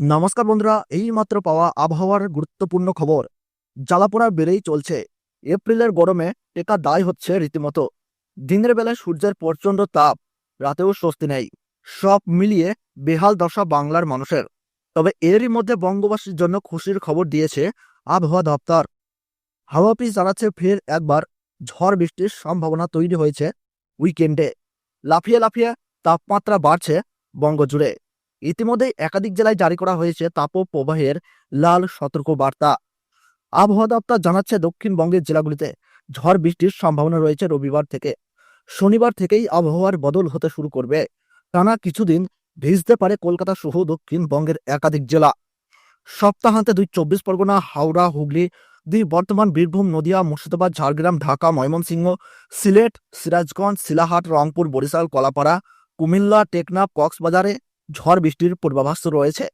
নমস্কার বন্ধুরা এই মাত্র পাওয়া আবহাওয়ার গুরুত্বপূর্ণ খবর। জ্বালাপোড়া বেড়েই চলছে। এপ্রিলের গরমে টেকা দায় হচ্ছে রীতিমতো। দিনের বেলায় সূর্যের প্রচণ্ড তাপ, রাতেও স্বস্তি নেই। সব মিলিয়ে বেহাল দশা বাংলার মানুষের। তবে এরই মধ্যে বঙ্গবাসীর জন্য খুশির খবর দিয়েছে আবহাওয়া দপ্তর। হাওয়া অফিস জানাচ্ছে ফের একবার ঝড় বৃষ্টির সম্ভাবনা তৈরি হয়েছে উইকেন্ডে। লাফিয়ে লাফিয়ে তাপমাত্রা বাড়ছে বঙ্গজুড়ে। ইতিমধ্যেই একাধিক জেলায় জারি করা হয়েছে তাপপ্রবাহের লাল সতর্ক বার্তা আবহাওয়া দপ্তর জানাচ্ছে দক্ষিণবঙ্গের জেলাগুলিতে ঝড় বৃষ্টির সম্ভাবনা রয়েছে রবিবার থেকে। শনিবার থেকেই আবহাওয়ার বদল হতে শুরু করবে। টানা কিছুদিন ভিজতে পারে কলকাতা সহ দক্ষিণবঙ্গের একাধিক জেলা। সপ্তাহান্তে দুই চব্বিশ পরগনা, হাওড়া, হুগলি, দুই বর্তমান বীরভূম, নদিয়া, মুর্শিদাবাদ, ঝাড়গ্রাম, ঢাকা, ময়মনসিংহ, সিলেট, সিরাজগঞ্জ শিলাহাট রংপুর, বরিশাল, কলাপাড়া, কুমিল্লা, টেকনাফ, কক্সবাজারে ঝড় বৃষ্টির পূর্বাভাস রয়েছে।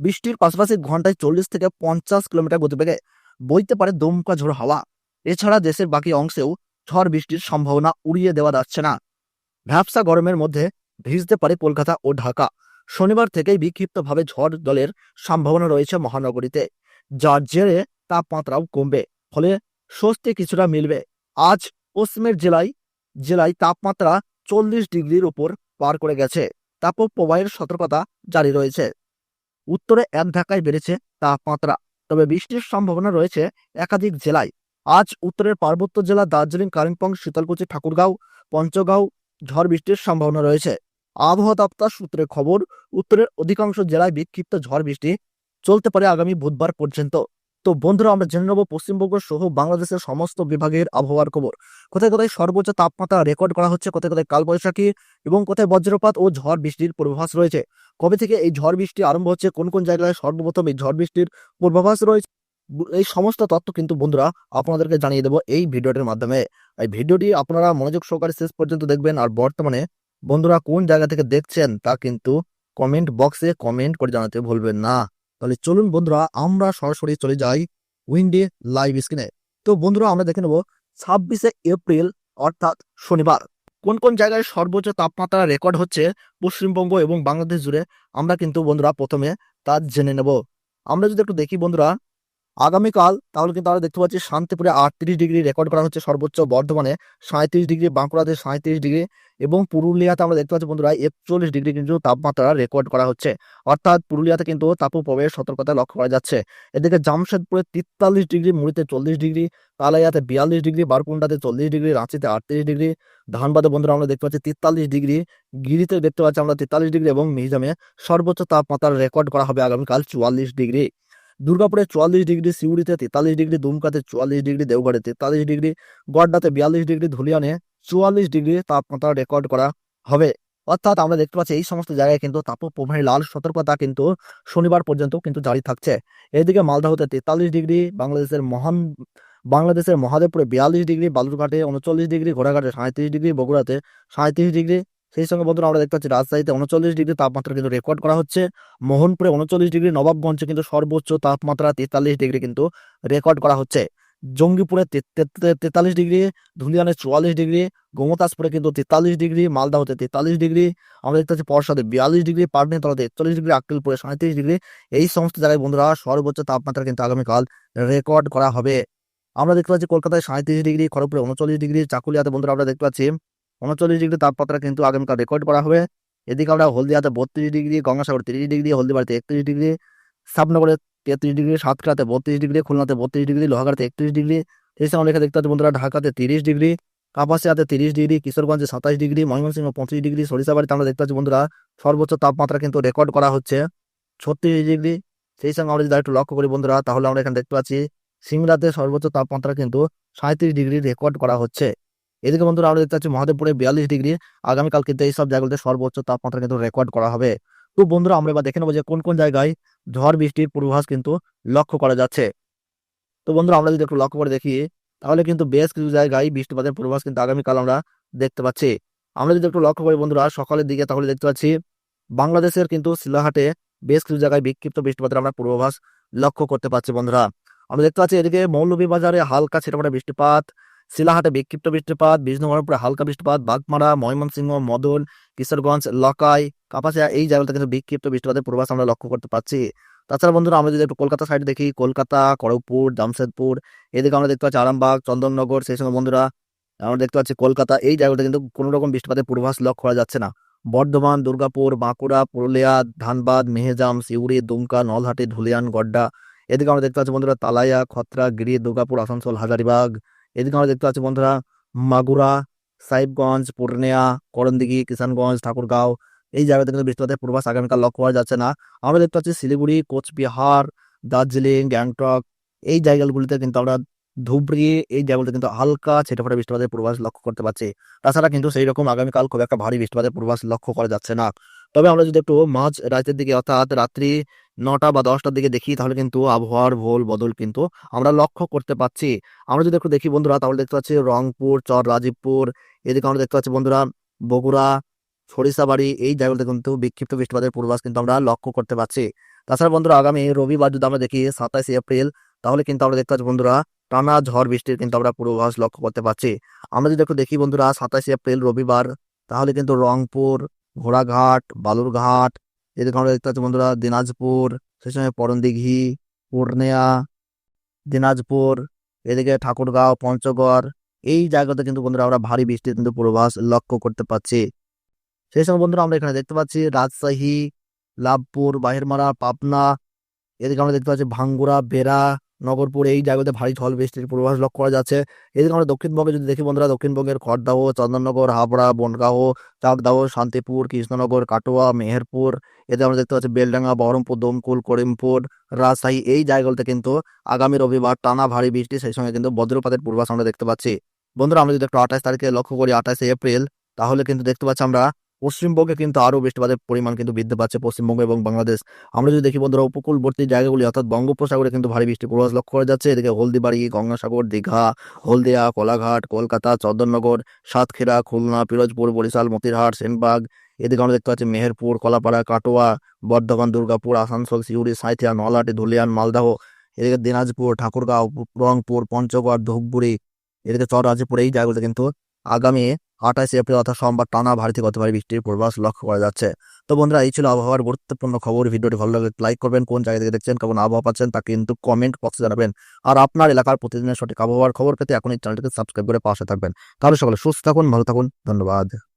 বৃষ্টির পাশাপাশি ঘন্টায় চল্লিশ থেকে পঞ্চাশ কিলোমিটার গতিবেগে বইতে পারে দমকা ঝোড়ো হাওয়া। এছাড়া দেশের বাকি অংশেও ঝড় বৃষ্টির সম্ভাবনা উড়িয়ে দেওয়া যাচ্ছে না। ভ্যাবসা গরমের মধ্যে ভিজতে পারে কলকাতা ও ঢাকা। শনিবার থেকেই বিক্ষিপ্তভাবে ঝড় জলের সম্ভাবনা রয়েছে মহানগরীতে। যার জেরে তাপমাত্রাও কমবে, ফলে স্বস্তি কিছুটা মিলবে। আজ পশ্চিমের জেলায় জেলায় তাপমাত্রা চল্লিশ ডিগ্রির উপর পার করে গেছে। তাপপ্রবাহের সতর্কতা জারি রয়েছে। উত্তরে এক ধাক্কায় বেড়েছে তাপমাত্রা, তবে বৃষ্টির সম্ভাবনা রয়েছে একাধিক জেলায়। আজ উত্তরের পার্বত্য জেলা দার্জিলিং, কালিম্পং, শীতলকুচি, ঠাকুরগাঁও, পঞ্চগাঁও ঝড় বৃষ্টির সম্ভাবনা রয়েছে। আবহাওয়া দপ্তর সূত্রে খবর, উত্তরের অধিকাংশ জেলায় বিক্ষিপ্ত ঝড় বৃষ্টি চলতে পারে আগামী বুধবার পর্যন্ত। তো বন্ধুরা, আমরা জেনে নেব পশ্চিমবঙ্গ সহ বাংলাদেশের সমস্ত বিভাগের আবহাওয়ার খবর। কোথায় কোথায় সর্বোচ্চ তাপমাত্রা রেকর্ড করা হচ্ছে, কোথায় কোথায় কালবৈশাখী এবং কোথায় বজ্রপাত ও ঝড় বৃষ্টির পূর্বাভাস রয়েছে। কবে থেকে এই ঝড় বৃষ্টি আরম্ভ হচ্ছে, কোন কোন জায়গায় সর্বপ্রথম এই ঝড় বৃষ্টির পূর্বাভাস রয়েছে এই সমস্ত তথ্য কিন্তু বন্ধুরা আপনাদেরকে জানিয়ে দেবো এই ভিডিওটির মাধ্যমে। এই ভিডিওটি আপনারা মনোযোগ সহকারে শেষ পর্যন্ত দেখবেন, আর বর্তমানে বন্ধুরা কোন জায়গা থেকে দেখছেন তা কিন্তু কমেন্ট বক্সে কমেন্ট করে জানাতে ভুলবেন না। তাহলে চলুন বন্ধুরা, আমরা সরাসরি চলে যাই উইন্ডে লাইভ স্ক্রিনে তো বন্ধুরা, আমরা দেখে নেব ছাব্বিশে এপ্রিল, অর্থাৎ শনিবার। কোন কোন জায়গায় সর্বোচ্চ তাপমাত্রা রেকর্ড হচ্ছে পশ্চিমবঙ্গ এবং বাংলাদেশ জুড়ে, আমরা কিন্তু বন্ধুরা প্রথমে তা জেনে নেব। আমরা যদি একটু দেখি বন্ধুরা, আগামীকাল তাহলে কিন্তু আমরা দেখতে পাচ্ছি শান্তিপুরে আটত্রিশ ডিগ্রি রেকর্ড করা হচ্ছে সর্বোচ্চ বর্ধমানে সাঁত্রিশ ডিগ্রি, বাঁকুড়াতে সাঁত্রিশ ডিগ্রি এবং পুরুলিয়াতে আমরা দেখতে পাচ্ছি বন্ধুরা, একচল্লিশ ডিগ্রি কিন্তু তাপমাত্রা রেকর্ড করা হচ্ছে। অর্থাৎ পুরুলিয়াতে কিন্তু তাপপ্রবাহের সতর্কতা লক্ষ্য করা যাচ্ছে। এদিকে জামশেদপুরে তেতাল্লিশ ডিগ্রি, মুড়িতে চল্লিশ ডিগ্রি তালাইয়াতে বিয়াল্লিশ ডিগ্রি, বারকুন্ডাতে চল্লিশ ডিগ্রি, রাঁচিতে আটত্রিশ ডিগ্রি, ধানবাদে বন্ধুরা আমরা দেখতে পাচ্ছি তেতাল্লিশ ডিগ্রি, গিরিতে দেখতে পাচ্ছি আমরা তেতাল্লিশ ডিগ্রি এবং মিহিজামে সর্বোচ্চ তাপমাত্রা রেকর্ড করা হবে আগামীকাল চুয়াল্লিশ ডিগ্রি। দুর্গাপুরে চুয়াল্লিশ ডিগ্রি, সিউড়িতে তেতাল্লিশ ডিগ্রি, দুমকাতে চুয়াল্লিশ ডিগ্রি, দেওঘরে তেতাল্লিশ ডিগ্রি, গড্ডাতে বিয়াল্লিশ ডিগ্রি, ধুলিয়ানে চুয়াল্লিশ ডিগ্রি তাপমাত্রা রেকর্ড করা হবে। অর্থাৎ আমরা দেখতে পাচ্ছি এই সমস্ত জায়গায় কিন্তু তাপপ্রবাহের লাল সতর্কতা কিন্তু শনিবার পর্যন্ত কিন্তু জারি থাকছে। এদিকে মালদাহতে তেতাল্লিশ ডিগ্রি, বাংলাদেশের মহান, বাংলাদেশের মহাদেবপুরে বিয়াল্লিশ ডিগ্রি, বালুরঘাটে উনচল্লিশ ডিগ্রি, ঘোড়াঘাটে সাঁত্রিশ ডিগ্রি, বগুড়াতে সাঁত্রিশ ডিগ্রি। সেই সঙ্গে বন্ধুরা আমরা দেখতে পাচ্ছি রাজশাহীতে উনচল্লিশ ডিগ্রি তাপমাত্রা কিন্তু রেকর্ড করা হচ্ছে। মোহনপুরে উনচল্লিশ ডিগ্রি, নবাবগঞ্জে কিন্তু সর্বোচ্চ তাপমাত্রা তেতাল্লিশ ডিগ্রি কিন্তু রেকর্ড করা হচ্ছে। জঙ্গিপুরে তেতাল্লিশ ডিগ্রি, ধুলিয়ানে চুয়াল্লিশ ডিগ্রি, গোমতাসপুরে কিন্তু তেতাল্লিশ ডিগ্রি মালদাহতে তেতাল্লিশ ডিগ্রি, আমরা দেখতে পাচ্ছি পরশাতে বিয়াল্লিশ ডিগ্রি পাটনিতলাতে একচল্লিশ ডিগ্রি, আক্কেলপুরে সাঁত্রিশ ডিগ্রি, এই সমস্ত জায়গায় বন্ধুরা সর্বোচ্চ তাপমাত্রা কিন্তু আগামীকাল রেকর্ড করা হবে। আমরা দেখতে পাচ্ছি কলকাতায় সাঁত্রিশ ডিগ্রি, খড়গপুরে উনচল্লিশ ডিগ্রি, চাকুলিয়াতে বন্ধুরা আমরা দেখতে পাচ্ছি উনচল্লিশ ডিগ্রি তাপমাত্রা কিন্তু আগামীকাল রেকর্ড করা হবে। এদিকে আমরা হলদিয়াতে বত্রিশ ডিগ্রি, গঙ্গাসাগর তিরিশ ডিগ্রি, হলদিবাড়িতে একত্রিশ ডিগ্রি সাবনগরে তেত্রিশ ডিগ্রি সাতক্ষীরাতে, বত্রিশ ডিগ্রি খুলনাতে, বত্রিশ ডিগ্রি লোহাগাড়াতে, একত্রিশ ডিগ্রি। সময় লেখা দেখতে পাচ্ছি বন্ধুরা, ঢাকাতে তিরিশ ডিগ্রি, কাপাসিয়াতে তিরিশ ডিগ্রি, কিশোরগঞ্জে সাতাশ ডিগ্রি, ময়মনসিংহ পঁচিশ ডিগ্রি সরিষাবাড়িতে আমরা দেখতে পাচ্ছি বন্ধুরা, সর্বোচ্চ তাপমাত্রা কিন্তু রেকর্ড করা হচ্ছে ছত্রিশ ডিগ্রি। সেই সঙ্গে আমরা যদি একটু লক্ষ্য করি বন্ধুরা, তাহলে আমরা এখানে দেখতে পাচ্ছি সিমলাতে সর্বোচ্চ তাপমাত্রা কিন্তু সাঁত্রিশ ডিগ্রি রেকর্ড করা হচ্ছে। এদিকে বন্ধুরা আমরা দেখতে পাচ্ছি মহাদেবপুরে বিয়াল্লিশ ডিগ্রি আগামীকাল কিন্তু এই সব জায়গাগুলোতে সর্বোচ্চ তাপমাত্রা কিন্তু রেকর্ড করা হবে। তো বন্ধুরা, আমরা এবার দেখে নেব যে কোন কোন জায়গায় ঝড় বৃষ্টির পূর্বাভাস কিন্তু লক্ষ্য করা যাচ্ছে। তো বন্ধুরা, আমরা যদি একটু লক্ষ্য করে দেখি, তাহলে কিন্তু বেশ কিছু জায়গায় বৃষ্টিপাতের পূর্বাভাস কিন্তু আগামীকাল আমরা দেখতে পাচ্ছি। আমরা যদি একটু লক্ষ্য করি বন্ধুরা, সকালের দিকে তাহলে দেখতে পাচ্ছি, বাংলাদেশের কিন্তু শিলাহাটে বেশ কিছু জায়গায় বিক্ষিপ্ত বৃষ্টিপাতের আমরা পূর্বাভাস লক্ষ্য করতে পারছি বন্ধুরা। আমরা দেখতে পাচ্ছি এদিকে মৌলভীবাজারে হালকা ছিটাফাটা বৃষ্টিপাত, শিলাহাটে বিক্ষিপ্ত বৃষ্টিপাত বিষ্ণুবরণপুরে হালকা বৃষ্টিপাত, বাগমারা, ময়মনসিংহ, মদন, কিশোরগঞ্জ, লকাই কাপাসিয়া এই জায়গাটা কিন্তু বিক্ষিপ্ত বৃষ্টিপাতের পূর্বাস আমরা লক্ষ্য করতে পারছি তাছাড়া বন্ধুরা, আমরা যদি একটু কলকাতা সাইড দেখি, কলকাতা, খড়গপুর, জামশেদপুর, এদিকে আমরা দেখতে পাচ্ছি আরামবাগ, চন্দননগর, সেই সঙ্গে বন্ধুরা, আমরা দেখতে পাচ্ছি কলকাতা, এই জায়গাটা কিন্তু কোনো রকম বৃষ্টিপাতের পূর্বাভাস লক্ষ্য করা যাচ্ছে না। বর্ধমান, দুর্গাপুর, বাঁকুড়া, পুরুলিয়া, ধানবাদ, মেহেজাম, সিউড়ি, দুমকা, নলহাটি, ধুলিয়ান, গড্ডা, এদিকে আমরা দেখতে পাচ্ছি বন্ধুরা তালাইয়া, খত্রা, গিরি, দুর্গাপুর, আসানসোল, হাজারিবাগ, এদিকে আমরা দেখতে পাচ্ছি বন্ধুরা মাগুরা, সাহিবগঞ্জ, পূর্ণিয়া, করণদিঘি, কিষানগঞ্জ, ঠাকুরগাঁও এই জায়গাতে কিন্তু বৃষ্টিপাতের পূর্বাস আগামীকাল লক্ষ্য করা যাচ্ছে না। আমরা দেখতে পাচ্ছি শিলিগুড়ি, কোচবিহার, দার্জিলিং, গ্যাংটক এই জায়গাগুলিতে কিন্তু আমরা ধুবড়ি এই জায়গাগুলিতে কিন্তু হালকা ছেটেফাটে বৃষ্টিপাতের পূর্বাস লক্ষ্য করতে পারছি। তাছাড়া কিন্তু সেই রকম আগামীকাল খুব একটা ভারী বৃষ্টিপাতের পূর্বাস লক্ষ্য করা যাচ্ছে না। তবে আমরা যদি একটু মাঝ রাতের দিকে অর্থাৎ রাত্রি নটা বা দশটার দিকে দেখি, তাহলে কিন্তু আবহাওয়ার ভোল বদল কিন্তু আমরা লক্ষ্য করতে পারছি। আমরা যদি একটু দেখি বন্ধুরা, তাহলে দেখতে পাচ্ছি রংপুর, চর, রাজীবপুর, এদিকে আমরা দেখতে পাচ্ছি বন্ধুরা বগুড়া সরিষাবাড়ি এই জায়গাগুলোতে কিন্তু বিক্ষিপ্ত বৃষ্টিপাতের পূর্বাস কিন্তু আমরা লক্ষ্য করতে পারছি তাছাড়া বন্ধুরা, আগামী রবিবার যদি আমরা দেখি সাতাইশে এপ্রিল, তাহলে কিন্তু আমরা দেখতে পাচ্ছি বন্ধুরা, টানা ঝড় বৃষ্টির কিন্তু আমরা পূর্বাভাস লক্ষ্য করতে পারছি আমরা যদি একটু দেখি বন্ধুরা, সাতাইশে এপ্রিল রবিবার, তাহলে কিন্তু রংপুর, ঘোড়াঘাট, বালুরঘাট এদিকে আমরা দেখতে পাচ্ছি বন্ধুরা, দিনাজপুর সেই সঙ্গে পরনদিঘি, পূর্ণিয়া, দিনাজপুর, এদিকে ঠাকুরগাঁও, পঞ্চগড়, এই জায়গাতে কিন্তু বন্ধুরা আমরা ভারী বৃষ্টির কিন্তু পূর্বাভাস লক্ষ্য করতে পারছি সেই সঙ্গে বন্ধুরা আমরা এখানে দেখতে পাচ্ছি রাজশাহী, লাভপুর, বাহিরমারা, পাবনা, এদিকে আমরা দেখতে পাচ্ছি ভাঙ্গুড়া, বেড়া, নগরপুর, এই জায়গাতে ভারী ঝড় বৃষ্টির পূর্বাভাস লক্ষ্য করা যাচ্ছে। এদিকে আমরা দক্ষিণবঙ্গে যদি দেখি বন্ধুরা, দক্ষিণবঙ্গের খড়দাহ, চন্দননগর, হাবড়া, বনগাঁও, চাকদাহ, শান্তিপুর, কৃষ্ণনগর, কাটোয়া, মেহেরপুর এতে আমরা দেখতে পাচ্ছি বেলডাঙ্গা, বহরমপুর, দমকুল, করিমপুর, রাজশাহী, এই জায়গাগুলোতে কিন্তু আগামী রবিবার টানা ভারী বৃষ্টি, সেই সঙ্গে কিন্তু বজ্রপাতের পূর্বাভাস আমরা দেখতে পাচ্ছি। বন্ধুরা, আমরা যদি একটু আঠাশ তারিখে লক্ষ্য করি, আঠাশে এপ্রিল, তাহলে কিন্তু দেখতে পাচ্ছি আমরা পশ্চিমবঙ্গে কিন্তু আরও বৃষ্টিপাতের পরিমাণ কিন্তু বৃদ্ধি পাচ্ছে পশ্চিমবঙ্গ এবং বাংলাদেশ। আমরা যদি দেখি বন্ধুরা, উপকূলবর্তী জায়গাগুলি অর্থাৎ বঙ্গোপসাগরে কিন্তু ভারী বৃষ্টি পূর্বাভাস লক্ষ্য করা যাচ্ছে। এদিকে হলদিবাড়ি, গঙ্গাসাগর, দীঘা, হলদিয়া, কোলাঘাট, কলকাতা, চন্দননগর, সাতক্ষীরা, খুলনা, পিরোজপুর, বরিশাল, মতিরহাট, সেনবাগ। এদিকে আমরা দেখতে পাচ্ছি মেহেরপুর, কলাপাড়া, কাটোয়া, বর্ধমান, দুর্গাপুর, আসানসোল, সিউড়ি, সাঁইথিয়া, নলহাটি, ধুলিয়ান, মালদাহ। এদিকে দিনাজপুর, ঠাকুরগাঁও, রংপুর, পঞ্চগড়, ধূপগুড়ি। এদিকে চর রাজপুর এই জায়গাগুলোতে কিন্তু আগামী আঠাশে এপ্রিল অর্থাৎ সোমবার টানা ভারী থেকে বৃষ্টির পূর্বাভাস লক্ষ্য করা যাচ্ছে। তো বন্ধুরা, এই ছিল আবহাওয়ার গুরুত্বপূর্ণ খবর। ভিডিওটি ভালো লাগলে লাইক করবেন, কোন জায়গা থেকে দেখছেন, কেমন আবহাওয়া পাচ্ছেন তা কিন্তু কমেন্ট বক্সে জানাবেন। আর আপনার এলাকার প্রতিদিনের সঠিক আবহাওয়ার খবর পেতে এখন এই চ্যানেলটিকে সাবস্ক্রাইব করে পাশে থাকবেন। তাহলে সকলে সুস্থ থাকুন, ভালো থাকুন, ধন্যবাদ।